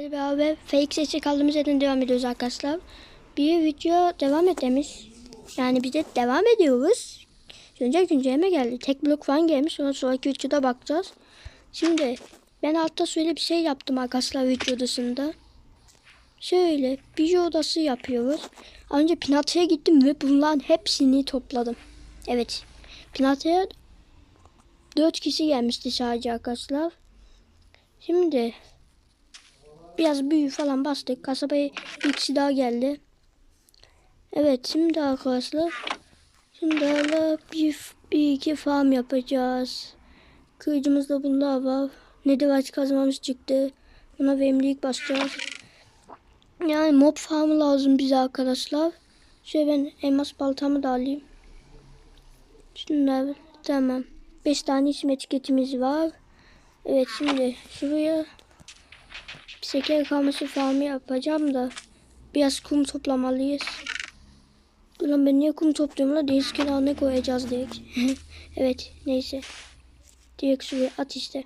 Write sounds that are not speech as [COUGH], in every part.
Beraber fake sesi kaldığımız yerden devam ediyoruz arkadaşlar. Bir video devam et demiş. Yani biz de devam ediyoruz. Önce güncelleme geldi. Tek blok falan gelmiş. Sonra sonraki videoda bakacağız. Şimdi ben altta şöyle bir şey yaptım arkadaşlar video odasında. Şöyle bir odası yapıyoruz. Önce Pinatya'ya gittim ve bunların hepsini topladım. Evet. Pinatya'ya 4 kişi gelmişti sadece arkadaşlar. Şimdi biraz büyü falan bastık. Kasabaya bir kişi daha geldi. Evet şimdi arkadaşlar şimdi hala bir, bir iki farm yapacağız. Kılıcımızda bunlar var. Netherite kazmamız çıktı. Buna verimlilik basacağız. Yani mob farmı lazım bize arkadaşlar. Şöyle ben elmas baltamı da alayım. Şunlar tamam. 5 tane isim etiketimiz var. Evet şimdi şuraya şeker kalması farmı yapacağım da biraz kum toplamalıyız. Ulan ben niye kum topluyorum la deniz kenarına koyacağız direkt. [LAUGHS] evet neyse. Direkt şuraya at işte.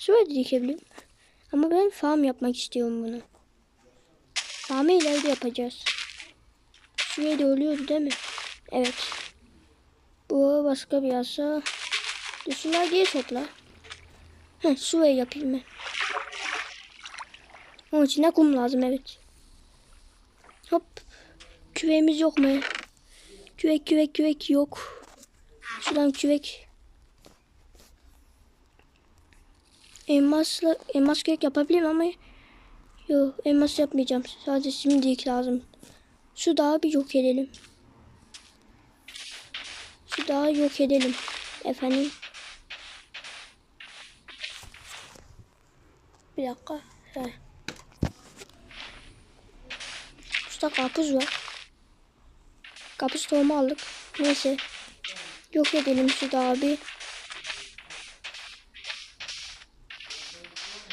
Şuraya dikebilirim. Ama ben farm yapmak istiyorum bunu. Farmı ileride yapacağız. Şuraya da oluyordu değil mi? Evet. Bu başka bir yasa. Şunlar diye topla. Heh, şuraya yapayım ben. Onun için de kum lazım evet. Hop. Küveğimiz yok mu? Küvek küvek küvek yok. Şuradan küvek. Elmasla elmas kürek yapabilirim ama yok elmas yapmayacağım. Sadece şimdilik lazım. Şu dağı bir yok edelim. Şu dağı yok edelim. Efendim. Bir dakika. He. Usta karpuz var. Karpuz tohumu aldık. Neyse. Yok edelim şu bir.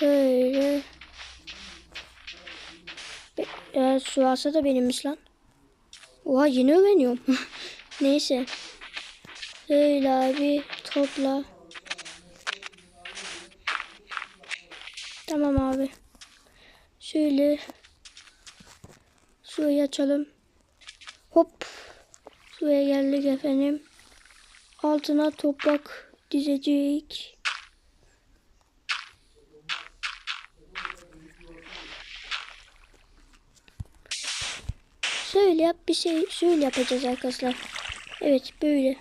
Böyle. Be e, su alsa da benimmiş lan. Oha yeni öğreniyorum. [LAUGHS] Neyse. Böyle abi topla. Tamam abi. Şöyle. Suyu açalım. Hop. Suya geldik efendim. Altına toprak dizecek. Şöyle yap bir şey şöyle yapacağız arkadaşlar. Evet böyle.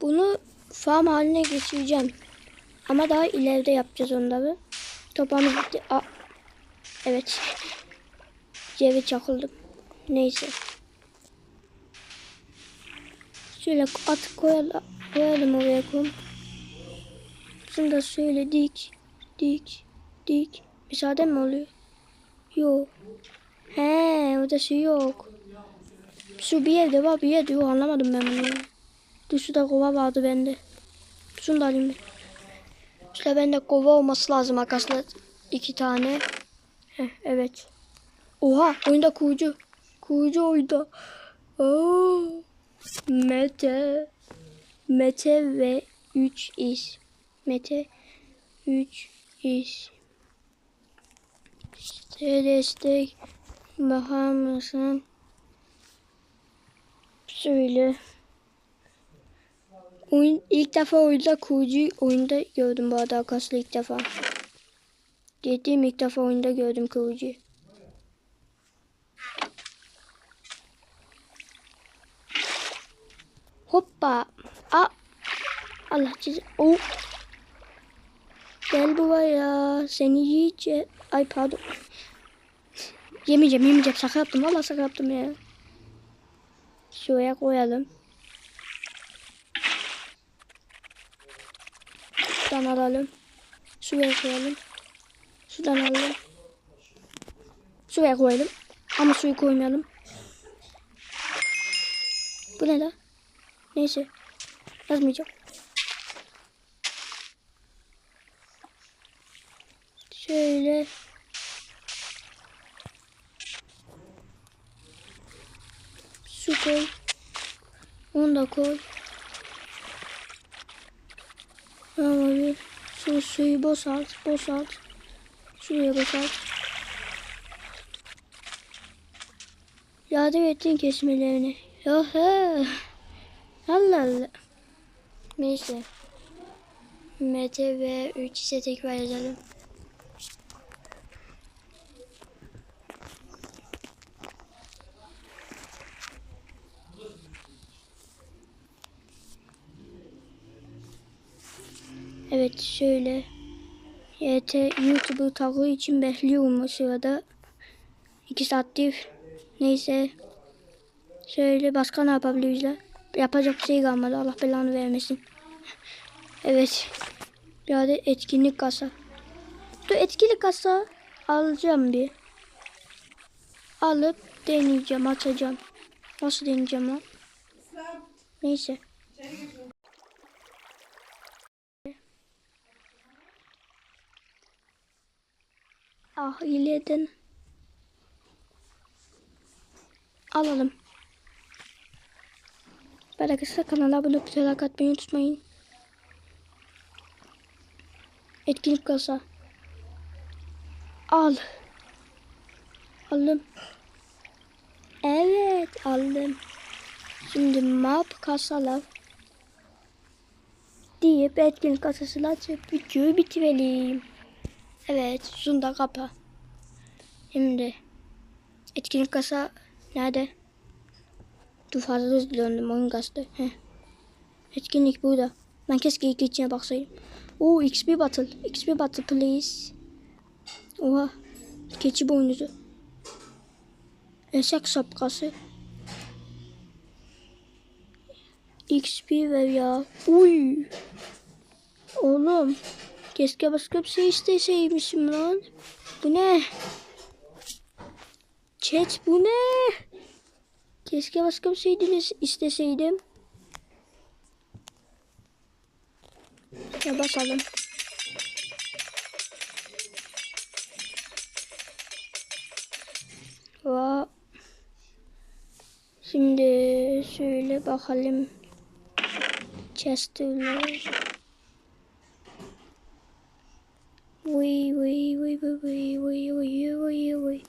Bunu farm haline geçireceğim. Ama daha ileride yapacağız onları. Topağımız bitti. Aa, evet. Cevi çakıldım. Neyse. Şöyle at koyalım, koyalım oraya kum. Şunu da şöyle dik, dik, dik. Müsaade mi oluyor? Yok. He, orada şey yok. Şu bir yerde var, bir yerde yok. Anlamadım ben bunu. Dur şurada kova vardı bende. Şunu da alayım. İşte bende kova olması lazım arkadaşlar. İki tane. Heh, evet. Oha oyunda kuyucu. Kuyucu oyunda. Oo. Mete. Mete ve 3 iş. Mete 3 iş. İşte destek bakar mısın? Söyle. Oyun ilk defa oyunda kuyucu oyunda gördüm bu arada arkadaşlar ilk defa. Dediğim ilk defa oyunda gördüm kuyucuyu. Hoppa. A. Allah ceza. Oh. Gel buraya. Seni yiyeceğim. Ay pardon. Yemeyeceğim yemeyeceğim. Şaka yaptım. Valla şaka yaptım ya. Şuraya koyalım. Şuradan alalım. Şuraya koyalım. Şuradan alalım. Şuraya koyalım. Ama suyu koymayalım. Bu ne la? Neyse. Yazmayacağım. Şöyle. Su koy. Onu da koy. Abi. Su, suyu boşalt. Boşalt. Şuraya boşalt. Yardım ettin kesmelerini. Yohe. Allah Allah. Neyse. Mete ve 3 ise tekrar yazalım. Evet şöyle. YT YouTuber takığı için bekliyorum o sırada. İki saattir. Neyse. Şöyle başka ne yapabiliriz la? Yapacak bir şey kalmadı. Allah belanı vermesin. Evet. Bir adet etkinlik kasa. Dur etkinlik kasa alacağım bir. Alıp deneyeceğim, açacağım. Nasıl deneyeceğim o? Neyse. Ah iyiledin. Alalım. Arkadaşlar kanala abone olup like atmayı unutmayın. Etkinlik kasa. Al. Aldım. Evet aldım. Şimdi map kasalar deyip etkinlik kasasını açıp videoyu bitirelim. Evet zunda kapa. Şimdi etkinlik kasa nerede? Dur fazla hızlı döndüm oyun kastı. Heh. Etkinlik burada. Ben keşke ilk içine baksaydım. Oo XP battle. XP battle please. Oha. Keçi boynuzu. Eşek şapkası. XP ver ya. Uy. Oğlum. Keşke başka bir şey isteseymişim lan. Bu ne? Chat bu ne? Keşke başka bir şey isteseydim. Ya bakalım. Va. Şimdi şöyle bakalım. Chester'lar. Vıy vıy vıy vıy vıy vıy vıy vıy vıy.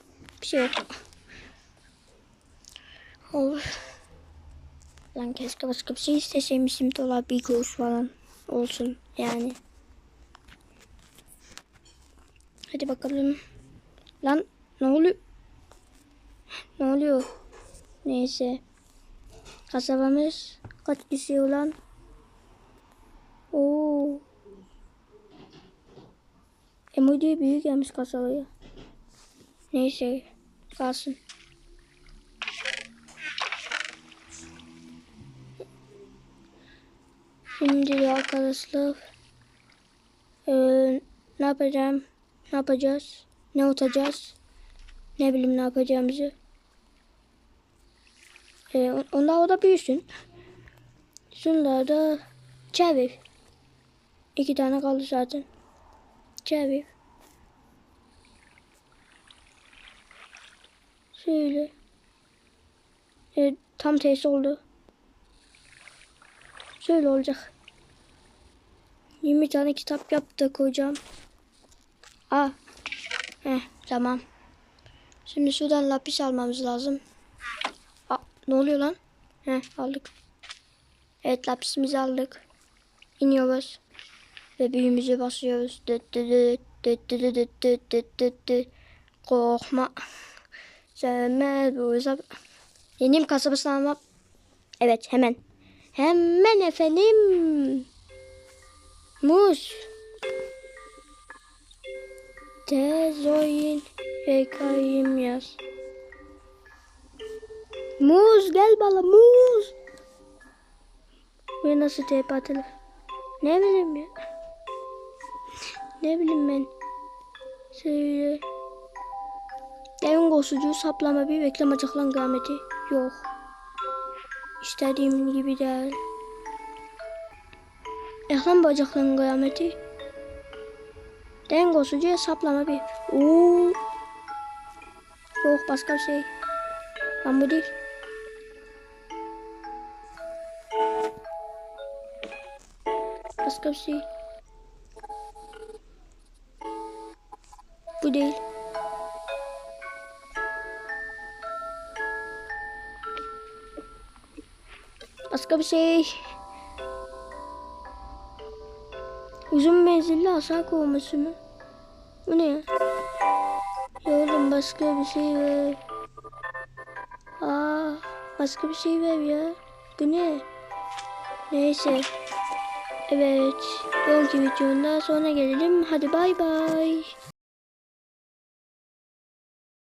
Bir şey yok. Olur. Lan keşke başka bir şey isteseymişim dolar bir kuruş falan olsun yani. Hadi bakalım. Lan ne oluyor? Ne oluyor? Neyse. Kasabamız kaç kişi olan? Oo. Emo diye büyük gelmiş kasabaya. Neyse. Kalsın. Şimdi arkadaşlar eee, ne yapacağım? Ne yapacağız? Ne atacağız? Ne bileyim ne yapacağımızı. On- onlar o da büyüsün. Şunları da çevir. İki tane kaldı zaten. Çevir. Şöyle. Evet, tam tersi oldu. Şöyle olacak. 20 tane kitap yaptık hocam. Aa. Heh, tamam. Şimdi şuradan lapis almamız lazım. Aa, ne oluyor lan? Heh, aldık. Evet lapisimizi aldık. İniyoruz. Ve büyümüzü basıyoruz. Dıt dıt dıt dıt dıt dıt. Korkma. Sevmez bu hesap. Yeniyim kasabasını almam. Evet hemen. Hemen efendim. Muz. Tez oyun. Rekayım yaz. Muz gel bana muz. Ve nasıl tep atılır? Ne bileyim ya. Ne bileyim ben. Söyle. Evin kosucu saplama bir beklemacaklan kıyameti yok. İstediğim gibi değil. Ehlan bacakların kıyameti. Dengosucu hesaplama bir. Oo. Yok başka şey. Ben bu değil. Başka bir şey. Bu değil. Başka bir şey. Uzun menzilli hasar koruması mı? Bu ne ya? Ya oğlum başka bir şey ver. Aa, başka bir şey ver ya. Bu ne? Neyse. Evet. Bugünkü videonun daha sonra gelelim. Hadi bay bay.